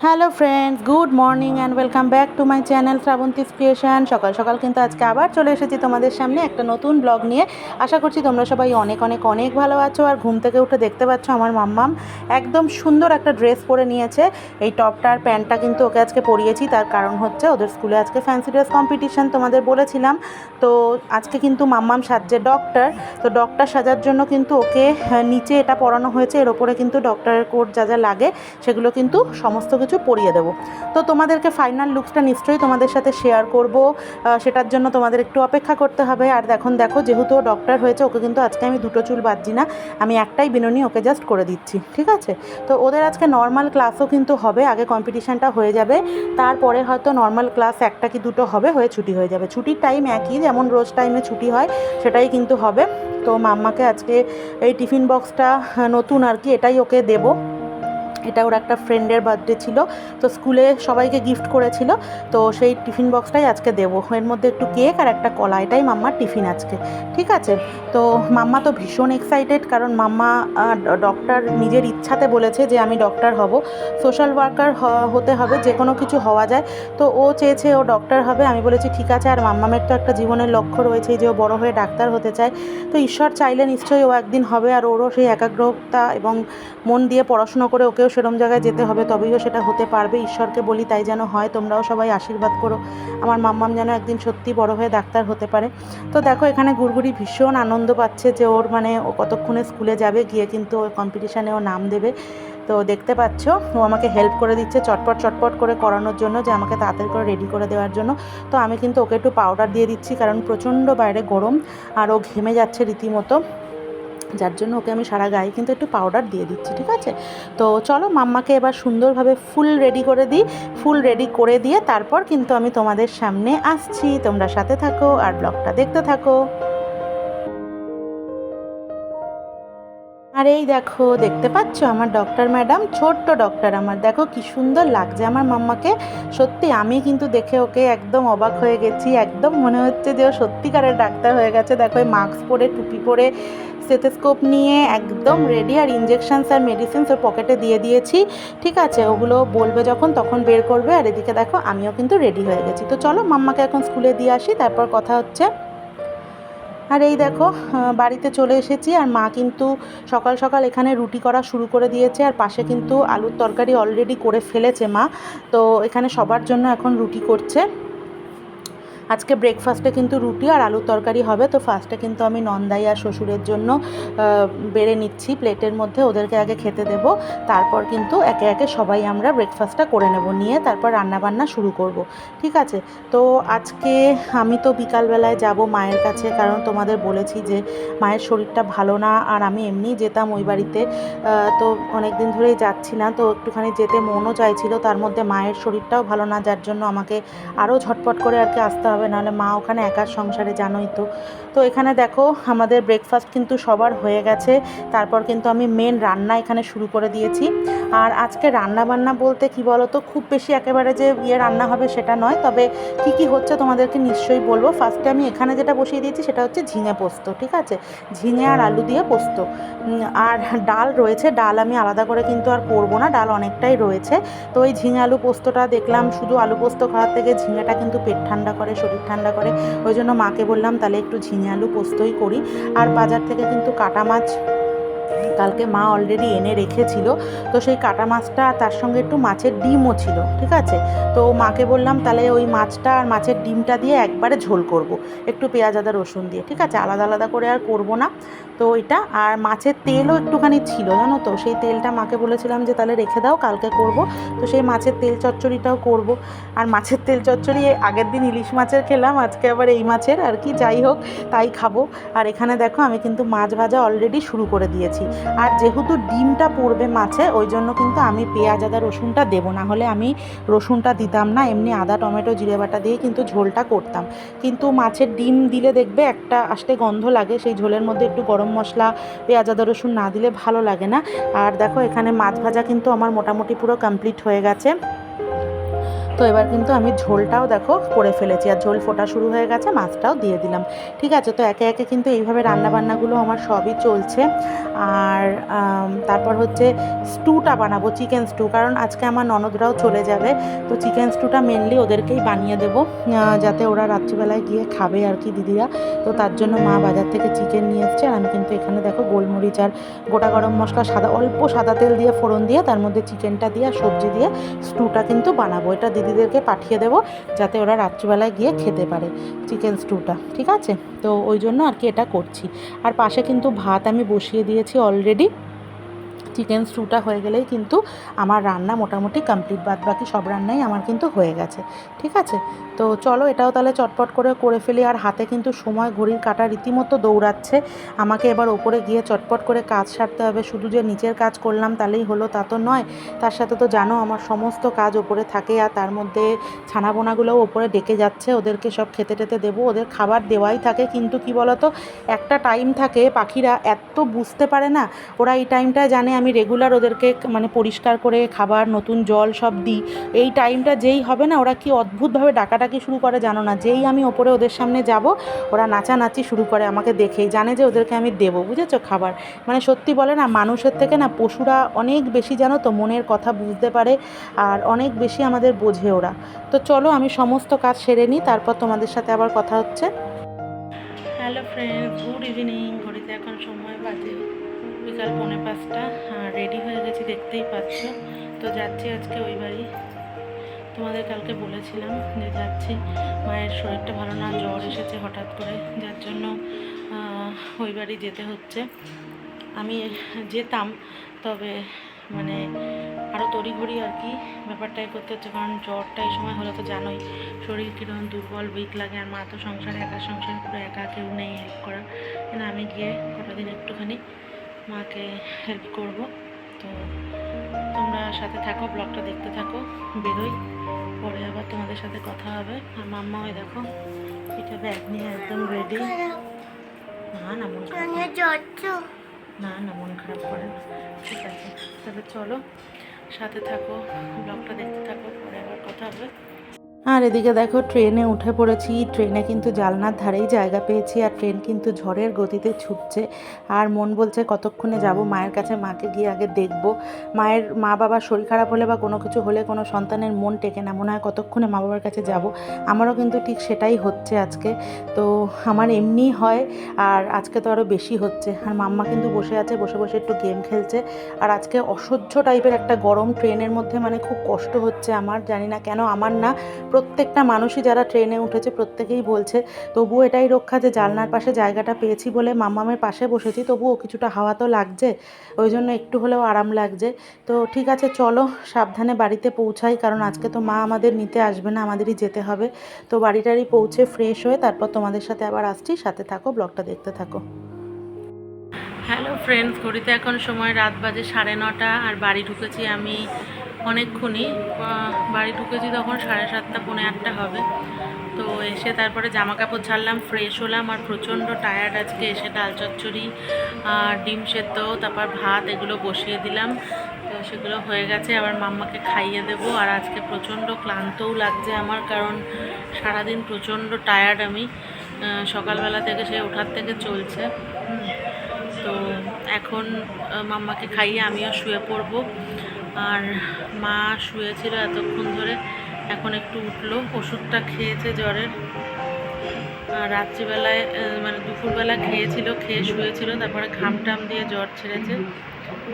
Hello friends good morning and welcome back to my channel Srabanti's creation. সকাল সকাল কিন্তু আজকে আবার চলে এসেছি তোমাদের সামনে একটা নতুন ব্লগ নিয়ে। আশা করছি তোমরা সবাই অনেক অনেক অনেক ভালো আছো আর ঘুম থেকে উঠে দেখতে পাচ্ছ আমার মাম্মাম একদম সুন্দর একটা ড্রেস পরে নিয়েছে। এই টপটা আর প্যান্টটা কিন্তু ওকে আজকে পরিয়েছি তার কারণ হচ্ছে ওদের স্কুলে আজকে ফ্যান্সি ড্রেস কম্পিটিশান তোমাদের বলেছিলাম। তো আজকে কিন্তু মাম্মাম সাজছে ডক্টর তো ডক্টর সাজার জন্য কিন্তু ওকে আহ, নিচে এটা পরানো হয়েছে এর ওপরে কিন্তু ডক্টরের কোট যা যা লাগে সেগুলো কিন্তু সমস্ত কিছু পরিয়ে দেবো। তো তোমাদেরকে ফাইনাল লুকসটা নিশ্চয়ই তোমাদের সাথে শেয়ার করব। সেটার জন্য তোমাদের একটু অপেক্ষা করতে হবে। আর এখন দেখো, যেহেতু ডক্টর হয়েছে, ওকে কিন্তু আজকে আমি দুটো চুল বাঁধছি না। আমি একটাই বিনোনি, ওকে জাস্ট করে দিচ্ছি, ঠিক আছে? তো ওদের আজকে নর্মাল ক্লাসও কিন্তু হবে, আগে কম্পিটিশানটা হয়ে যাবে। তারপরে হয়তো নর্মাল ক্লাস একটা কি দুটো হবে, হয়ে ছুটি হয়ে যাবে। ছুটির টাইম একই, যেমন রোজ টাইমে ছুটি হয়, সেটাই কিন্তু হবে। তো মাম্মাকে আজকে এই টিফিন বক্সটা নতুন আর কি, এটাই ওকে দেবো। এটা ওর একটা ফ্রেন্ডের বার্থডে ছিল, তো স্কুলে সবাইকে গিফট করেছিল, তো সেই টিফিন বক্সটাই আজকে দেবো। এর মধ্যে একটু কেক আর একটা কলা, এটাই মাম্মার টিফিন আজকে, ঠিক আছে? তো মাম্মা তো ভীষণ এক্সাইটেড কারণ মাম্মা ডক্টর নিজের ইচ্ছাতে বলেছে যে আমি ডক্টর হব। সোশ্যাল ওয়ার্কার হতে হবে যে কোনো কিছু হওয়া যায়। তো ও চেয়েছে ও ডক্টর হবে, আমি বলেছি ঠিক আছে, আর মাম্মামের তো একটা জীবনের লক্ষ্য রয়েছে যে ও বড় হয়ে ডাক্তার হতে চায়। তো ঈশ্বর চাইলে নিশ্চয়ই ও একদিন হবে, আর ওরও সেই একাগ্রতা এবং মন দিয়ে পড়াশুনো করে ওকেও সেরম জায়গায় যেতে হবে, তবেই ও সেটা হতে পারবে। ঈশ্বরকে বলি তাই যেন হয়, তোমরাও সবাই আশীর্বাদ করো। আমার মাম্মাম যেন একদিন সত্যি বড় হয়ে ডাক্তার হতে পারে। তো দেখো, এখানে গুড়গুড়ি ভীষণ আনন্দ পাচ্ছে যে ওর মানে ও কতক্ষণে স্কুলে যাবে, গিয়ে কিন্তু ওই কম্পিটিশানে ও নাম দেবে। তো দেখতে পাচ্ছ, ও আমাকে হেল্প করে দিচ্ছে চটপট চটপট করে করানোর জন্য, যে আমাকে তাড়াতাড়ি করে রেডি করে দেওয়ার জন্য। তো আমি কিন্তু ওকে একটু পাউডার দিয়ে দিচ্ছি, কারণ প্রচণ্ড বাইরে গরম, আর ও ঘেমে যাচ্ছে রীতিমতো। যার জন্য ওকে আমি সারা গায়ে কিন্তু একটু পাউডার দিয়ে দিচ্ছি, ঠিক আছে? তো চলো মাম্মাকে এবার সুন্দরভাবে ফুল রেডি করে দিই ফুল রেডি করে দিয়ে তারপর কিন্তু আমি তোমাদের সামনে আসছি। তোমরা সাথে থাকো আর ব্লগটা দেখতে থাকো। আর এই দেখো, দেখতে পাচ্ছ আমার ডক্টর ম্যাডাম ছোট্ট ডক্টর আমার। দেখো কি সুন্দর লাগছে আমার মাম্মাকে। সত্যি আমি কিন্তু দেখে ওকে একদম অবাক হয়ে গেছি। একদম মনে হচ্ছে যে ও সত্যিকারের ডাক্তার হয়ে গেছে। দেখো মাস্ক পরে, টুপি পরে স্টেথোস্কোপ নিয়ে একদম রেডি আর ইঞ্জেকশনস আর মেডিসিনস ওর পকেটে দিয়ে দিয়েছি। ঠিক আছে, ওগুলো বলবে যখন, তখন বের করবে। আর এদিকে দেখো, আমিও কিন্তু রেডি হয়ে গেছি। তো চলো, মাম্মাকে এখন স্কুলে দিয়ে আসি। তারপর কথা হচ্ছে আর এই দেখো বাড়িতে চলে এসেছি আর মা কিন্তু সকাল সকাল এখানে রুটি করা শুরু করে দিয়েছে আর পাশে কিন্তু আলুর তরকারি অলরেডি করে ফেলেছে মা। তো এখানে সবার জন্য এখন রুটি করছে। আজকে ব্রেকফাস্টে কিন্তু রুটি আর আলুর তরকারি হবে, তো ফার্স্টে কিন্তু আমি নন্দাই আর শ্বশুরের জন্য বেড়ে নিচ্ছি, প্লেটের মধ্যে ওদেরকে আগে খেতে দেব, তারপর কিন্তু একে একে সবাই আমরা ব্রেকফাস্টটা করে নেব, নিয়ে তারপর রান্নাবান্না শুরু করব, ঠিক আছে? তো আজকে আমি তো বিকালবেলায় যাব মায়ের কাছে, কারণ তোমাদের বলেছি যে মায়ের শরীরটা ভালো না, আর আমি এমনিই যেতাম ওই বাড়িতে তো অনেক দিন ধরেই যাচ্ছি না, তো একটুখানি যেতে মনও চাইছিল, তার মধ্যে মায়ের শরীরটাও ভালো না, যার জন্য আমাকে আরও ঝটপট করে আর কি আসতে হবে। নাহলে মা ওখানে একার সংসারে জানোই তো। তো এখানে দেখো আমাদের ব্রেকফাস্ট কিন্তু সবার হয়ে গেছে। তারপর কিন্তু আমি মেন রান্না এখানে শুরু করে দিয়েছি। আর আজকে রান্না বান্না বলতে কি বলো তো খুব বেশি একেবারে যে ইয়ে রান্না হবে সেটা নয়, তবে কি কি হচ্ছে তোমাদেরকে নিশ্চয়ই বলব। ফার্স্টে আমি এখানে যেটা বসিয়ে দিয়েছি সেটা হচ্ছে ঝিঙে পোস্ত, ঠিক আছে? ঝিঙে আর আলু দিয়ে পোস্ত। আর ডাল রয়েছে, ডাল আমি আলাদা করে কিন্তু আর করব না, ডাল অনেকটাই রয়েছে। তো ওই ঝিঙে আলু পোস্তটা দেখলাম, শুধু আলু পোস্ত খাওয়ার থেকে ঝিঙেটা কিন্তু পেট ঠান্ডা করে, শরীর ঠান্ডা করে, ওই জন্য মাকে বললাম তাহলে একটু ঝিঙে আলু পোস্তই করি। আর বাজার থেকে কিন্তু কাটা মাছ কালকে মা অলরেডি এনে রেখেছিল। তো সেই কাটা মাছটা তার সঙ্গে একটু মাছের ডিমও ছিল, ঠিক আছে? তো মাকে বললাম, তাহলে ওই মাছটা আর মাছের ডিমটা দিয়ে একবারে ঝোল করব, একটু পেঁয়াজ, আদা, রসুন দিয়ে, ঠিক আছে? আলাদা আলাদা করে আর করব না। তো ওইটা, আর মাছের তেলও একটুখানি ছিল, জানো তো? সেই তেলটা মাকে বলেছিলাম যে, তাহলে রেখে দাও, কালকে করব। তো সেই মাছের তেল চচ্চড়িটাও করব। আর মাছের তেল চচ্চড়ি আগের দিন ইলিশ মাছের খেলাম, আজকে আবার এই মাছের, আর কি যাই হোক, তাই খাব। আর এখানে দেখো, আমি কিন্তু মাছ ভাজা অলরেডি শুরু করে দিয়েছি। আর যেহেতু ডিমটা পড়বে মাছে, ওই জন্য কিন্তু আমি পেঁয়াজ, আদা, রসুনটা দেবো। না হলে আমি রসুনটা দিতাম না, এমনি আদা, টমেটো, জিরে বাটা দিয়ে কিন্তু ঝোলটা করতাম। কিন্তু মাছের ডিম দিলে দেখবে একটা আসতে গন্ধ লাগে, সেই ঝোলের মধ্যে একটু গরম মশলা, পেঁয়াজ, আদা, রসুন না দিলে ভালো লাগে না। আর দেখো, এখানে মাছ ভাজা কিন্তু আমার মোটামুটি পুরো কমপ্লিট হয়ে গেছে। তো এবার কিন্তু আমি ঝোলটাও দেখো করে ফেলেছি। আর ঝোল ফোটা শুরু হয়ে গেছে, মাছটাও দিয়ে দিলাম। ঠিক আছে? তো একে একে কিন্তু এইভাবে রান্নাবান্নাগুলো আমার সবই চলছে। আর তারপর হচ্ছে স্টুটা বানাবো, চিকেন স্টু। কারণ আজকে আমার ননদরাও চলে যাবে। তো চিকেন স্টুটা মেনলি ওদেরকেই বানিয়ে দেবো। যাতে ওরা রাত্রিবেলায় গিয়ে খাবে আর কি দিদিরা। তো তার জন্য মা বাজার থেকে চিকেন নিয়ে এসছে। আর আমি কিন্তু এখানে দেখো গোলমরিচ আর গোটা গরম মশলা, সাদা, অল্প সাদা তেল দিয়ে ফোড়ন দিয়ে, তার মধ্যে চিকেনটা দিয়ে আর সবজি দিয়ে স্টুটা কিন্তু বানাবো। এটা দিদিদেরকে পাঠিয়ে দেবো যাতে ওরা রাত্রিবেলায় গিয়ে খেতে পারে চিকেন স্টুটা, ঠিক আছে? তো ওই জন্য আর কি এটা করছি। আর পাশে কিন্তু ভাত আমি বসিয়ে দিয়েছি অলরেডি চিকেন স্টুটা হয়ে গেলেই কিন্তু আমার রান্না মোটামুটি কমপ্লিট বাদ বাকি সব রান্নাই আমার কিন্তু হয়ে গেছে, ঠিক আছে? তো চলো এটাও তাহলে চটপট করে করে ফেলি, আর হাতে কিন্তু সময় ঘড়ির কাটা রীতিমতো দৌড়াচ্ছে। আমাকে এবার ওপরে গিয়ে চটপট করে কাজ সারতে হবে, শুধু যে নিচের কাজ করলাম তাহলেই হলো, তা তো নয়। তার সাথে তো জানো আমার সমস্ত কাজ ওপরে থাকে, আর তার মধ্যে ছানাবোনাগুলোও ওপরে ডেকে যাচ্ছে, ওদেরকে সব খেতে টেতে দেবো, ওদের খাবার দেওয়াই থাকে, কিন্তু কি বলতো, একটা টাইম থাকে, পাখিরা এত বুঝতে পারে না, ওরা এই টাইমটা জানে আমি রেগুলার ওদেরকে মানে পরিষ্কার করে খাবার, নতুন জল সব দিই। এই টাইমটা যেই হবে না, ওরা কি অদ্ভুতভাবে ডাকাডাকি শুরু করে জানো না? যেই আমি ওপরে ওদের সামনে যাব, ওরা নাচানাচি শুরু করে আমাকে দেখেই। জানে যে ওদেরকে আমি দেবো, বুঝেছ খাবার? মানে সত্যি বলে না, মানুষের থেকে না পশুরা অনেক বেশি জানো তো, মনের কথা বুঝতে পারে আর অনেক বেশি আমাদের বোঝে ওরা। তো চলো আমি সমস্ত কাজ সেরে নিই, তারপর তোমাদের সাথে আবার কথা হচ্ছে। হ্যালো ফ্রেন্ড গুড ইভিনিং ঘড়িতে এখন সময় বাজে বিকাল পৌনে পাঁচটা। রেডি হয়ে গেছি, দেখতেই পাচ্ছ। তো যাচ্ছি আজকে ওই বাড়ি। তোমাদের কালকে বলেছিলাম যে যাচ্ছি। মায়ের শরীরটা ভালো না, জ্বর এসেছে হঠাৎ করে। যার জন্য ওই বাড়ি যেতে হচ্ছে। আমি যেতাম, তবে মানে আরও তড়িঘড়ি আর কি ব্যাপারটাই করতে হচ্ছে, কারণ জ্বরটা এই সময় হলে তো জানোই, শরীর কীরকম দুর্বল উইক লাগে। আর মা তো সংসারে একা, সংসারে পুরো একা, কেউ নেই হেল্প করা আমি গিয়ে কটা দিন একটুখানি মাকে হেল্প করব। তো তোমরা সাথে থাকো ব্লগটা দেখতে থাকো বেরোই। পরে আবার তোমাদের সাথে কথা হবে। আর মাম্মা ওই দেখো এটা ব্যাগ নিয়ে একদম রেডি না না মন না। না মন খারাপ করে না। ঠিক আছে তাহলে চলো সাথে থাকো ব্লগটা দেখতে থাকো পরে আবার কথা হবে। আর এদিকে দেখো, ট্রেনে উঠে পড়েছি। ট্রেনে কিন্তু জালনার ধারেই জায়গা পেয়েছি আর ট্রেন কিন্তু ঝড়ের গতিতে ছুটছে। আর মন বলছে, কতক্ষণে যাব? মায়ের কাছে মাকে গিয়ে আগে দেখব। মায়ের মা বাবার শরীর খারাপ হলে বা কোনো কিছু হলে কোনো সন্তানের মন টেকে না। মনে হয়, কতক্ষণে মা বাবার কাছে যাব? আমারও কিন্তু ঠিক সেটাই হচ্ছে আজকে। তো আমার এমনি হয় আর আজকে তো আরও বেশি হচ্ছে। আর মাম্মা কিন্তু বসে আছে, বসে বসে একটু গেম খেলছে। আর আজকে অসহ্য টাইপের একটা গরম ট্রেনের মধ্যে মানে খুব কষ্ট হচ্ছে আমার। জানি না কেন, আমার না প্রত্যেকটা মানুষই যারা ট্রেনে উঠেছে, প্রত্যেকেই বলছে, তবুও এটাই রক্ষা যে জানলার পাশে জায়গাটা পেয়েছি বলে মাম্মামের পাশে বসেছি, তবুও কিছুটা হাওয়া তো লাগছে, ওই জন্য একটু হলেও আরাম লাগছে। তো ঠিক আছে, চলো, সাবধানে বাড়িতে পৌঁছাই, কারণ আজকে তো মা আমাদের নিতে আসবে না, আমাদেরই যেতে হবে। তো বাড়িটারি পৌঁছে ফ্রেশ হয়ে তারপর তোমাদের সাথে আবার আসছি, সাথে থাকো ব্লগটা দেখতে থাকো। হ্যালো ফ্রেন্ডস ঘড়িতে এখন সময় রাত বাজে সাড়ে নটা, আর বাড়ি ঢুকেছি আমি অনেকক্ষণই। বাড়ি ঢুকেছি তখন সাড়ে সাতটা, পৌনে আটটা হবে। তো এসে তারপরে জামা কাপড় ছাড়লাম ফ্রেশ হলাম, আর প্রচণ্ড টায়ার্ড আজকে। এসে ডাল চচ্চড়ি আর ডিম সেদ্ধ, তারপর ভাত এগুলো বসিয়ে দিলাম। তো সেগুলো হয়ে গেছে, আবার মাম্মাকে খাইয়ে দেবো। আর আজকে প্রচণ্ড ক্লান্তও লাগছে আমার, কারণ সারাদিন প্রচণ্ড টায়ার্ড আমি। সকালবেলা থেকে সে ওঠার থেকে চলছে। তো এখন মাম্মাকে খাইয়ে আমিও শুয়ে পড়ব। আর মা শুয়েছিল এতক্ষণ ধরে, এখন একটু উঠল, ওষুধটা খেয়েছে জ্বরের। রাত্রিবেলায় মানে দুপুরবেলা খেয়েছিল, খেয়ে শুয়েছিল, তারপরে ঘাম টাম দিয়ে জ্বর ছেড়েছে।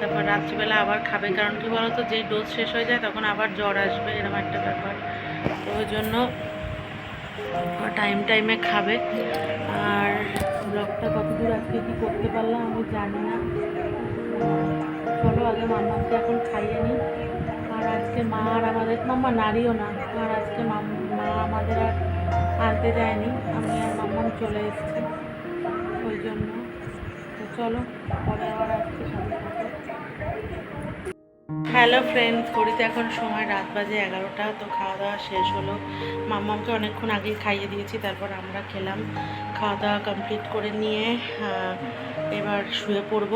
তারপর রাত্রিবেলা আবার খাবে, কারণ কি বলতো, যেই ডোজ শেষ হয়ে যায় তখন আবার জ্বর আসবে, এরকম একটা ব্যাপার। তো ওই জন্য টাইম টাইমে খাবে। আর ব্লগটা কতদূর আজকে কি করতে পারলাম আমি জানি না। চলো আগে মাম্মাকে এখন খাইয়ে নিই। আর আজকে মা আর আমাদের মাম্মা নারীও না, আর আজকে মা আমাদের আর আনতে যায়নি। আমি আর মাম্মাম চলে এসেছি। ওই জন্য। তো চলো, পরে আবার সাথে হ্যালো ফ্রেন্ডস ঘড়িতে এখন সময় রাত বাজে এগারোটা, তো খাওয়া দাওয়া শেষ হলো। মাম্মামকে অনেকক্ষণ আগেই খাইয়ে দিয়েছি, তারপর আমরা খেলাম। খাওয়া দাওয়া কমপ্লিট করে নিয়ে এবার শুয়ে পড়ব।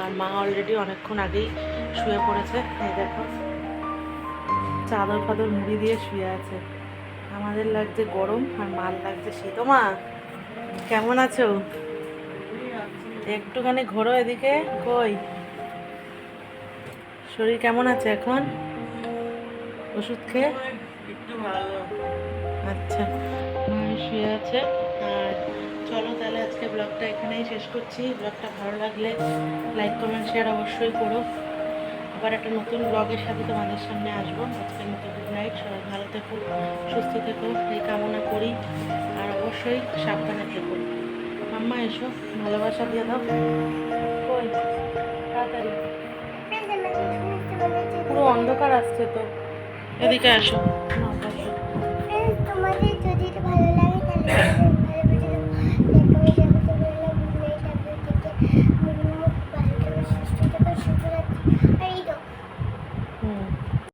আর মা অলরেডি অনেকক্ষণ আগেই শুয়ে পড়েছে। এই দেখো চাদর ফাদর মুড়ি দিয়ে শুয়ে আছে। আমাদের লাগছে গরম আর মাল লাগছে শীত। মা কেমন আছো? একটুখানি ঘোরো এদিকে কই? শরীর কেমন আছে এখন? ওষুধ খেয়ে? একটু ভালো। আচ্ছা। শুয়ে আছে। আর চলো তাহলে আজকে ব্লগটা এখানেই শেষ করছি। ব্লগটা ভালো লাগলে লাইক, কমেন্ট শেয়ার অবশ্যই করো। আবার একটা নতুন ব্লগের সাথে তোমাদের সামনে আসব। আজকের মতো গুড নাইট সবাই ভালো থেকো, সুস্থ থেকো, এই কামনা করি। আর অবশ্যই সাবধানে থেকো। মাম্মা, এসো, ভালোবাসা দিয়ে দাও। কই তাড়াতাড়ি। পুরো অন্ধকার আসছে তো। এদিকে আসো।